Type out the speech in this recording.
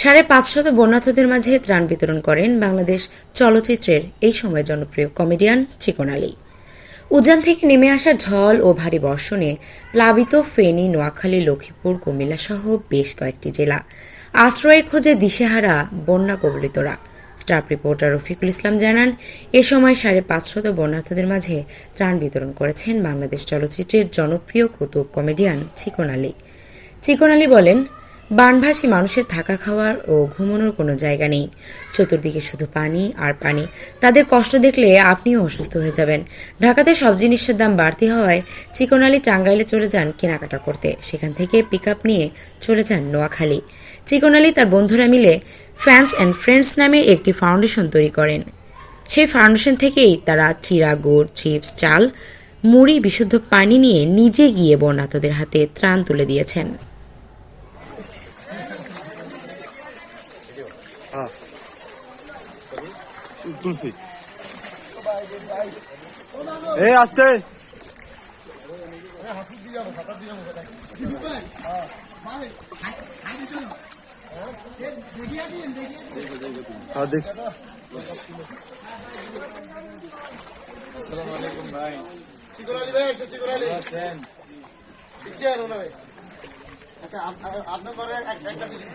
সাড়ে পাঁচশত বন্যার্থদের মাঝে ত্রাণ বিতরণ করেন বাংলাদেশ চলচ্চিত্রের এই সময় জনপ্রিয় কমেডিয়ান চিকন আলী। উজান থেকে নেমে আসা ঝল ও ভারী বর্ষণে প্লাবিত ফেনী, নোয়াখালী, লক্ষ্মীপুর, কুমিল্লা সহ বেশ কয়েকটি জেলা। আশ্রয়ের খোঁজে দিশেহারা বন্যা কবলিতরা। স্টাফ রিপোর্টার রফিকুল ইসলাম জানান, এ সময় সাড়ে পাঁচশত বন্যার্থদের মাঝে ত্রাণ বিতরণ করেছেন বাংলাদেশ চলচ্চিত্রের জনপ্রিয় কৌতুক কমেডিয়ান চিকন আলী। চিকন আলী বলেন বানভাসী মানুষের থাকা খাওয়ার ও ঘুমানোর কোনো জায়গা নেই। চতুর্দিকে শুধু পানি আর পানি। তাদের কষ্ট দেখলে আপনিও অসুস্থ হয়ে যাবেন। ঢাকাতে সব জিনিসের দাম বাড়তি হওয়ায় চিকন আলী টাঙ্গাইলে চলে যান কেনাকাটা করতে। সেখান থেকে পিক নিয়ে চলে যান নোয়াখালী। চিকন আলী তার বন্ধুরা মিলে ফ্যান্স অ্যান্ড ফ্রেন্ডস নামে একটি ফাউন্ডেশন তৈরি করেন। সেই ফাউন্ডেশন থেকেই তারা চিরা, গুড় চিপস চাল, মুড়ি, বিশুদ্ধ পানি নিয়ে নিজে গিয়ে বন্যাতদের হাতে ত্রাণ তুলে দিয়েছেন। তুলসী এ আসতে। হ্যাঁ চিকরালি ভাই চিকরালি। আপনার ঘরে একটা জিনিস